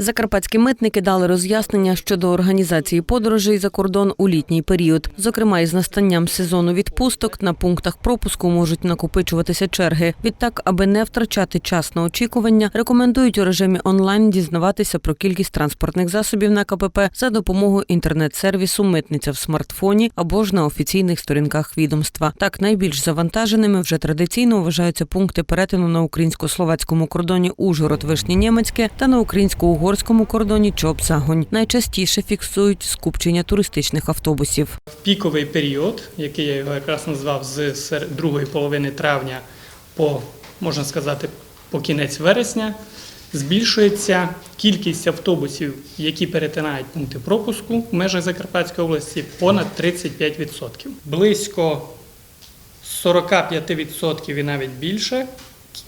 Закарпатські митники дали роз'яснення щодо організації подорожей за кордон у літній період. Зокрема, із настанням сезону відпусток на пунктах пропуску можуть накопичуватися черги. Відтак, аби не втрачати час на очікування, рекомендують у режимі онлайн дізнаватися про кількість транспортних засобів на КПП за допомогою інтернет-сервісу Митниця в смартфоні або ж на офіційних сторінках відомства. Так найбільш завантаженими вже традиційно вважаються пункти перетину на українсько-словацькому кордоні Ужгород Вишні Німецьке та на українсько-угорському кордоні Чоп Загонь. Найчастіше фіксують скупчення туристичних автобусів. В піковий період, який я його якраз назвав з другої половини травня по, можна сказати, по кінець вересня, збільшується кількість автобусів, які перетинають пункти пропуску в межах Закарпатської області, понад 35%. Близько 45% і навіть більше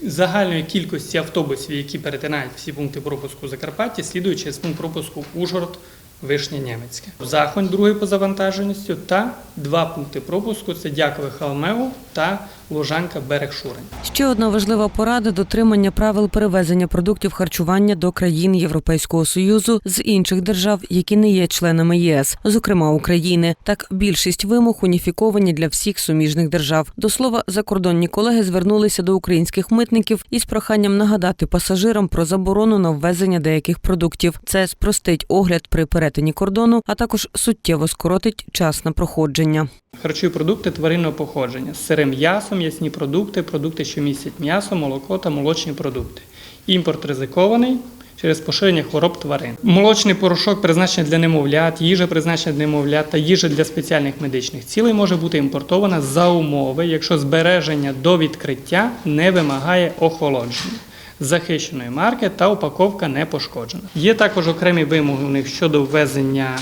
загальної кількості автобусів, які перетинають всі пункти пропуску Закарпаття, слідує через пункт пропуску Ужгород, Вишня Німецьке. Захонь другий по завантаженості та два пункти пропуску це Дякове Халмеу та Лужанка Берег Шурень. Ще одна важлива порада дотримання правил перевезення продуктів харчування до країн Європейського союзу з інших держав, які не є членами ЄС, зокрема України. Так більшість вимог уніфіковані для всіх суміжних держав. До слова, закордонні колеги звернулися до українських митників із проханням нагадати пасажирам про заборону на ввезення деяких продуктів. Це спростить огляд при перетині кордону, а також суттєво скоротить час на проходження. Харчові продукти тваринного походження сирим м'ясом, м'ясні продукти, продукти, що містять м'ясо, молоко та молочні продукти. Імпорт ризикований через поширення хвороб тварин. Молочний порошок призначений для немовлят, їжа призначена для немовлят та їжа для спеціальних медичних цілей може бути імпортована за умови, якщо збереження до відкриття не вимагає охолодження. Захищеної марки та упаковка не пошкоджена. Є також окремі вимоги у них щодо ввезення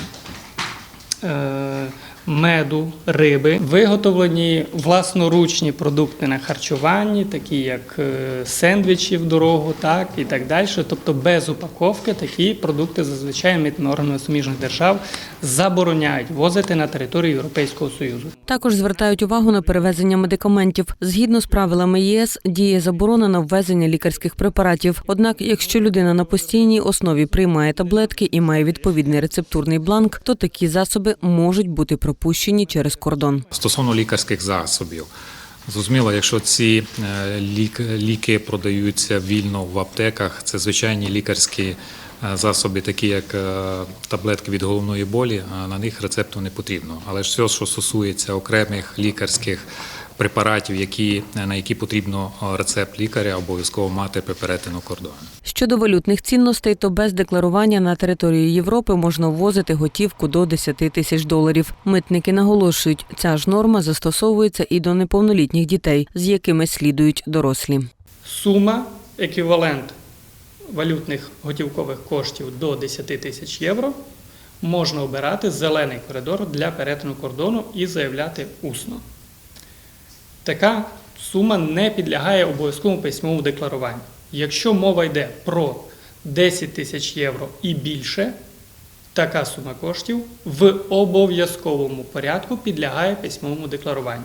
меду, риби, виготовлені власноручні продукти на харчуванні, такі як е, сендвічі в дорогу, так і так далі. Тобто без упаковки такі продукти зазвичай митними органами суміжних держав забороняють возити на територію Європейського Союзу. Також звертають увагу на перевезення медикаментів. Згідно з правилами ЄС, діє заборона на ввезення лікарських препаратів. Однак, якщо людина на постійній основі приймає таблетки і має відповідний рецептурний бланк, то такі засоби можуть бути пропущені через кордон. Стосовно лікарських засобів, зрозуміло, якщо ці е, ліки продаються вільно в аптеках, це звичайні лікарські засоби, такі як е, таблетки від головної болі, а на них рецепту не потрібно. Але ж все, що стосується окремих лікарських препаратів, які, на які потрібно е, рецепт лікаря, обов'язково мати при перетину кордону. Щодо валютних цінностей, то без декларування на територію Європи можна ввозити готівку до 10 тисяч доларів. Митники наголошують, ця ж норма застосовується і до неповнолітніх дітей, з якими слідують дорослі. Сума еквівалент валютних готівкових коштів до 10 тисяч євро можна обирати зелений коридор для перетину кордону і заявляти усно. Така сума не підлягає обов'язковому письмовому декларуванню. Якщо мова йде про 10 тисяч євро і більше, така сума коштів в обов'язковому порядку підлягає письмовому декларуванню.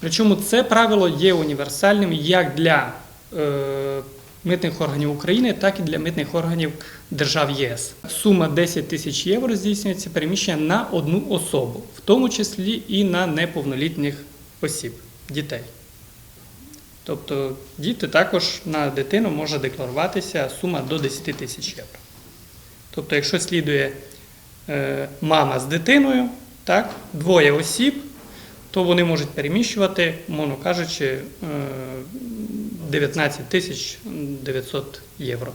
Причому це правило є універсальним як для е, митних органів України, так і для митних органів держав ЄС. Сума 10 тисяч євро здійснюється переміщення на одну особу, в тому числі і на неповнолітніх осіб, дітей. Тобто діти також на дитину може декларуватися сума до 10 тисяч євро. Тобто, якщо слідує е, мама з дитиною, так, двоє осіб, то вони можуть переміщувати, мовно кажучи, е, 19 тисяч 900 євро.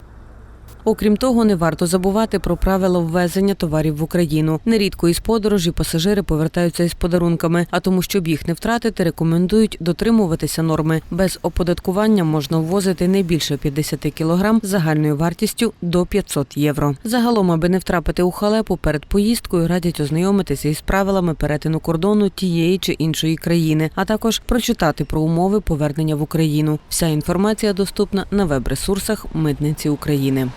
Окрім того, не варто забувати про правила ввезення товарів в Україну. Нерідко із подорожі пасажири повертаються із подарунками, а тому, щоб їх не втратити, рекомендують дотримуватися норми. Без оподаткування можна ввозити не більше 50 кілограм загальною вартістю до 500 євро. Загалом, аби не втрапити у халепу перед поїздкою, радять ознайомитися із правилами перетину кордону тієї чи іншої країни, а також прочитати про умови повернення в Україну. Вся інформація доступна на веб-ресурсах Митниці України.